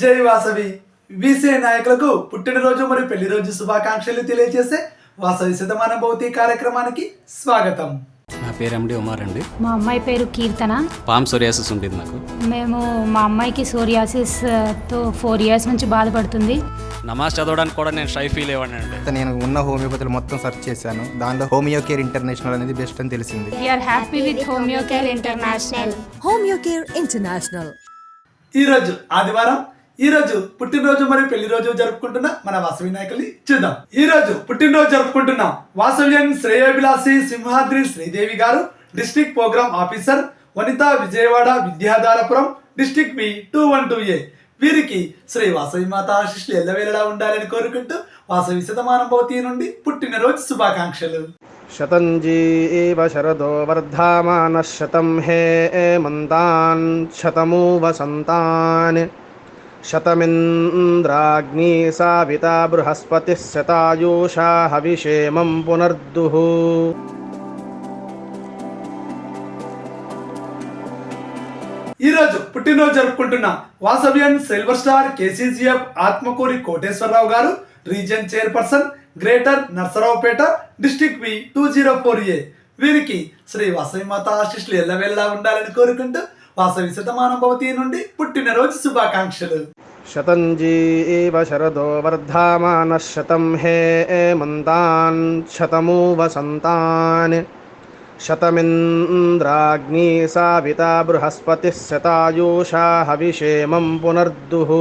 జై వాసవి. బీసీ నాయకులకు పుట్టినరోజు మరియు పెళ్ళి రోజు శుభాకాంక్షలు తెలియజేసే వాసవి శతమాన భౌతి కార్యక్రమానికి స్వాగతం. నా పేరు ఎండి ఉమార్ అండి. మా అమ్మాయి పేరు కీర్తన. పామ్ సోరియాసిస్ ఉండేది నాకు మేము మా అమ్మాయికి సోరియాసిస్తో ఫోర్ ఇయర్స్ నుంచి బాధపడుతుంది. నమాజ్ చదవడానికి కూడా నేను షై ఫీల్ అయ్యాను అండి. నేను ఉన్న హోమియోపతిలో మొత్తం సెర్చ్ చేశాను. దానిలో హోమియో కేర్ ఇంటర్నేషనల్ అనేది బెస్ట్ అని తెలిసింది. We are happy with homeo care international Homeo Care International. ఈరోజు ఆదివారం ఈ రోజు పుట్టినరోజు మరియు పెళ్ళి రోజు జరుపుకుంటున్న మన వాసవి నాయకుల్ని చూద్దాం. ఈ రోజు పుట్టినరోజు జరుపుకుంటున్నాం వాసవ్యన్ శ్రేయోభిలాసి Simhadri Sridevi garu district program officer Vanitha Vijayawada Vidyadharapuram district B two one two A. వీరికి శ్రీ వాసవి మాత ఆశిష్లు ఎల్లవేళలా ఉండాలని కోరుకుంటూ వాసవి శతమానం భవతి నుండి పుట్టినరోజు శుభాకాంక్షలు. శతంజీవ శరదో వర్ధమాన శతం హే మంతాన్ శతమూ వసంతాన్ శతమింద్రాగ్ని సావిత బృహస్పతి శతాయూషా హవిషేమం పునర్దుః. ఈ రోజు పుట్టినరోజు జరుపుకుంటున్న Vasavyan silver star KCGF Atmakuri Koteswararao garu region chairperson greater Narasaraopet district V two zero four A. వీరికి శ్రీ వాసవి మాత ఆశిష్లు ఎల్లవెల్లా ఉండాలని కోరుకుంటూ వాసవి శతమానం భవతి నుండి పుట్టినరోజు శుభాకాంక్షలు. శతంజీవ శరదో వర్ధమాన శతం హే మంతాన్ శతమూ వసంతాన్ శతమింద్రాగ్ని సావిత బృహస్పతి శతాయూషా హవిషేమం పునర్దుః.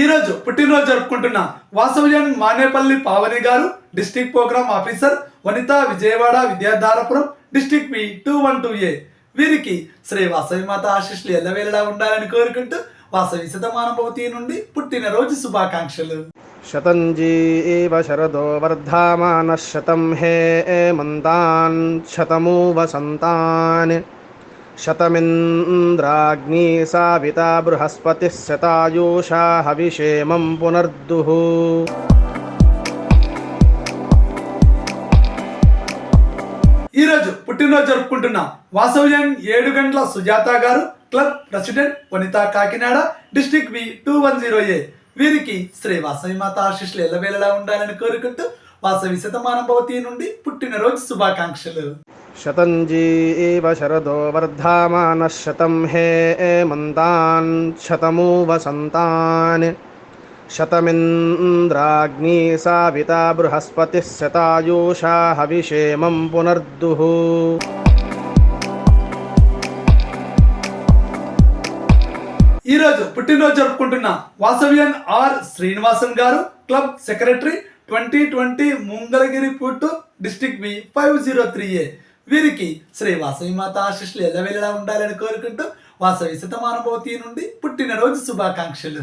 ఈ రోజు పుట్టినరోజు జరుపుకుంటున్న Vasavyan Manepalli Pavani garu district program officer Vanitha Vijayawada Vidyadharapuram district B two one two A. వీరికి శ్రీ వాసవి మాత ఆశిష్లు ఎల్లవేళలా ఉండాలని కోరుకుంటూ వాసవి శతమానభవతి నుండి పుట్టినరోజు శుభాకాంక్షలు. శతంజీవ శరదో వర్ధమాన శతం హే మంతాన్ శతమూ వసంతాన్ శతమింద్రాగ్ని సావిత బృహస్పతి శతాయూషా హవిషేమం పునర్దుః. పుట్టినరోజు జరుపుకుంటున్న వాసవ్యన్ ఏడు గంటల Sujatha garu club president Vanitha Kakinada district V two one zero A. వీరికి శ్రీ వాసవి మాత ఆశిష్లు ఎల్లవేళలా ఉండాలని కోరుకుంటూ వాసవి శతమానం భవతి నుండి పుట్టినరోజు శుభాకాంక్షలు. శతంజీవ శరదో వర్ధమాన శతం హే మంతాన్ శతమూ వసంతాన్ శతమింద్రాగ్ని సావిత బృహస్పతి శతాయూషా హవిషేమం పునర్దుః. ఈ రోజు పుట్టినరోజు జరుపుకుంటున్న Vasavyan R Srinivasan garu club secretary twenty twenty Mangalagiri పుట్టు district B five zero three A. వీరికి శ్రీ వాసవి మాత ఆశిష్లు ఎల్లవేళలా ఉండాలని కోరుకుంటూ వాసవి శతమానుభూతి నుండి పుట్టినరోజు శుభాకాంక్షలు.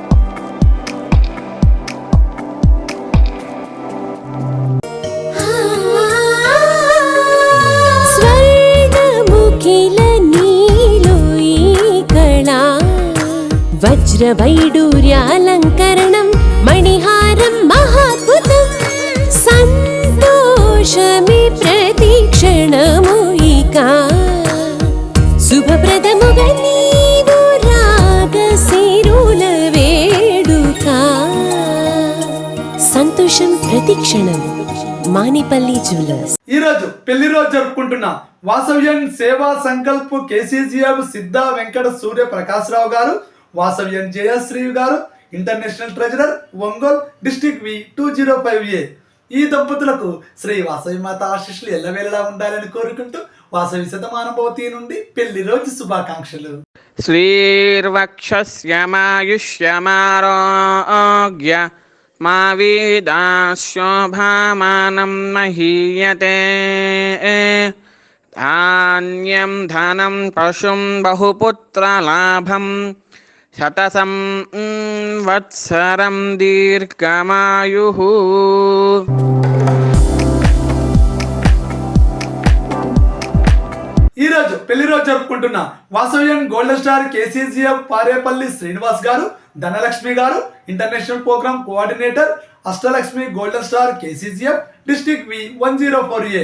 వజ్రవైడూర్యాలంకరణం మణిహారం మహాద్భుతం సంతోషమి ప్రతిక్షణము ఇక శుభప్రదముగా వేడుక సంతోషం ప్రతిక్షణం మానిపల్లి జ్యువెలర్స్ ఈ రోజు పెళ్ళి రోజు జరుపుకుంటున్న Vasavyam Seva Sankalp K C G M Siddha Venkata Surya Prakashrao garu Vasavyam Jayasri garu international treasurer Ongole district V two zero five A. ఈ దంపతులకు శ్రీ వాసవి మాత ఆశీస్సులు ఎల్లవేళలా ఉండాలని కోరుకుంటూ వాసవి శతమానభవతి నుండి పెళ్ళి రోజు శుభాకాంక్షలు. శ్రీర్వక్షమాయుష్యమారోగ్య మా వీదాశోభామానం మహీయతే. ధాన్యం ధనం పశుం బహుపుత్రలాభం శతసం వత్సరం దీర్ఘమాయు ఈరోజు పెళ్ళి రోజు జరుపుకుంటున్న Vasavyam gold star KCGF Parepalli Srinivas garu Dhanalakshmi garu international program coordinator Ashtalakshmi golden star KCGF district V one zero four A.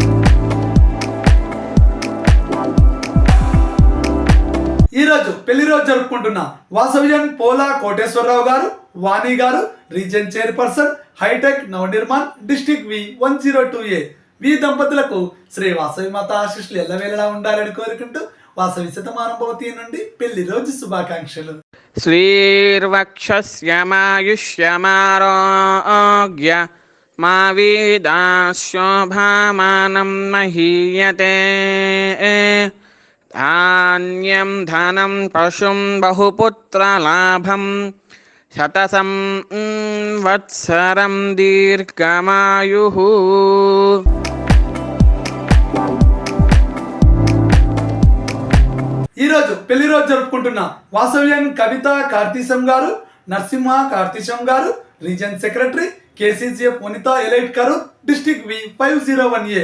ఈరోజు పెళ్ళి రోజు జరుపుకుంటున్న వాసవిజన్ పోలా Koteswararao garu Vani garu region chairperson hitech Navanirman district V one zero two A. We దంపతులకు శ్రీ వాసవి మాత ఆశిష్లు ఎల్లవేళలా ఉండాలని కోరుకుంటూ వాసవి శతమానుభవతి నుండి పెళ్ళి రోజు శుభాకాంక్షలు. శ్రీర్వక్షమాయుష్యమారోగ్య మా వీదాశోభామానం మహీయతే. ధాన్యం ధనం పశుం బహుపుత్రలాభం శతసం వత్సరం దీర్ఘమాయు ఈరోజు పెళ్ళి రోజు జరుపుకుంటున్న వాసవ్యం కవిత కార్తీశం garu Narasimha Kartheesham garu region secretary KCCF Vanitha elite garu district V five zero one A.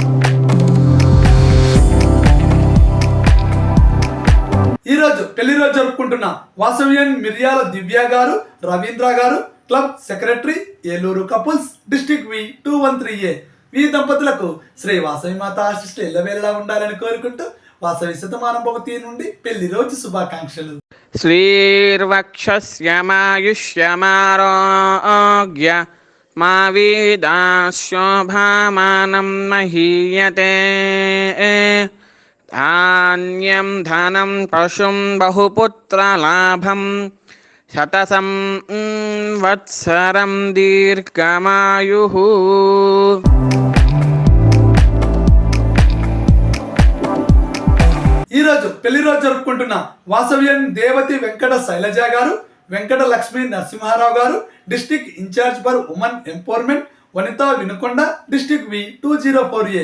ఈరోజు పెళ్ళి రోజు జరుపుకుంటున్న వాసవ్యన్ మిర్యాల Divya garu Ravindra garu club secretary Eluru couples district V two one three A. ఈ దంపతులకు శ్రీ వాసవి మాత ఆశిష్లు ఎల్లవేళలా ఉండాలని కోరుకుంటూ వాసవి శతమానభవతి నుండి పెళ్ళి రోజు శుభాకాంక్షలు. శ్రీర్వక్షమాయుష్యమారోగ్య మా వీదాశోభామానం మహీయతే. ధాన్యం ధనం పశుం బహుపుత్రలాభం శతసం వత్సరం దీర్ఘమాయు ఈరోజు పెళ్ళి రోజు జరుపుకుంటున్న వాసవ్యం దేవతి వెంకట శైలజ గారు Venkata Lakshmi Narasimharao garu district incharge for women empowerment Vanitha Vinukonda district V two zero four A.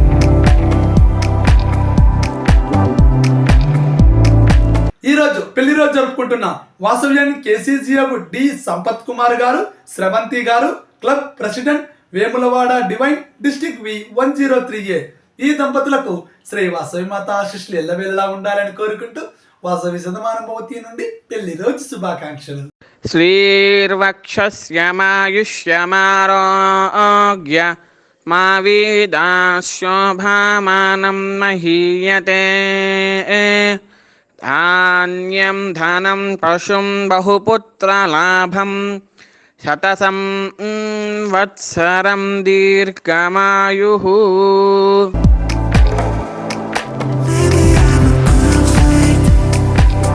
పెళ్ళి రోజు జరుపుకుంటున్న వాసవ్యాన్ని KCGF D Sampath Kumar garu Sravanthi garu club president Vemulawada divine district V one zero three A. ఈ దంపతులకు శ్రీ వాసవి మాత ఆశిష్లు ఎల్లవేళలా ఉండాలని కోరుకుంటూ వాసవి శతమానుభవతి నుండి పెళ్ళి రోజు శుభాకాంక్షలు. శ్రీర్వక్షమాయుష్యమారోగ్య మా వీదాశోభామానం మహీయతే. ధాన్యం ధనం పశుం బహుపుత్రలాభం శతసం వత్సరం దీర్ఘమాయు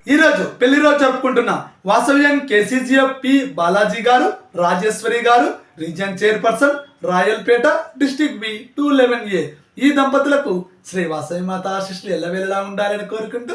ఈరోజు పెళ్ళి రోజు జరుపుకుంటున్న వాసవ్యం KCGF P Balaji garu Rajeswari garu region chairperson Rayalpeta district B two eleven A. ఈ దంపతులకు శ్రీ వాసవి మాత ఆశిష్లు ఎల్లవేళలా ఉండాలని కోరుకుంటూ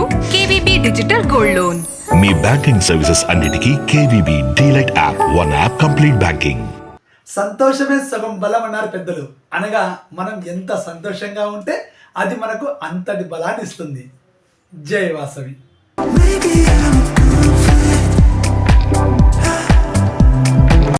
మీ బ్యాంకింగ్ సర్వీసెస్ అన్నిటికీ KVB delight app. One app complete banking సంతోషమే సగం బలం అన్నారు పెద్దలు. అనగా మనం ఎంత సంతోషంగా ఉంటే అది మనకు అంతటి బలాన్ని ఇస్తుంది. జై వాసవి. Maybe I'm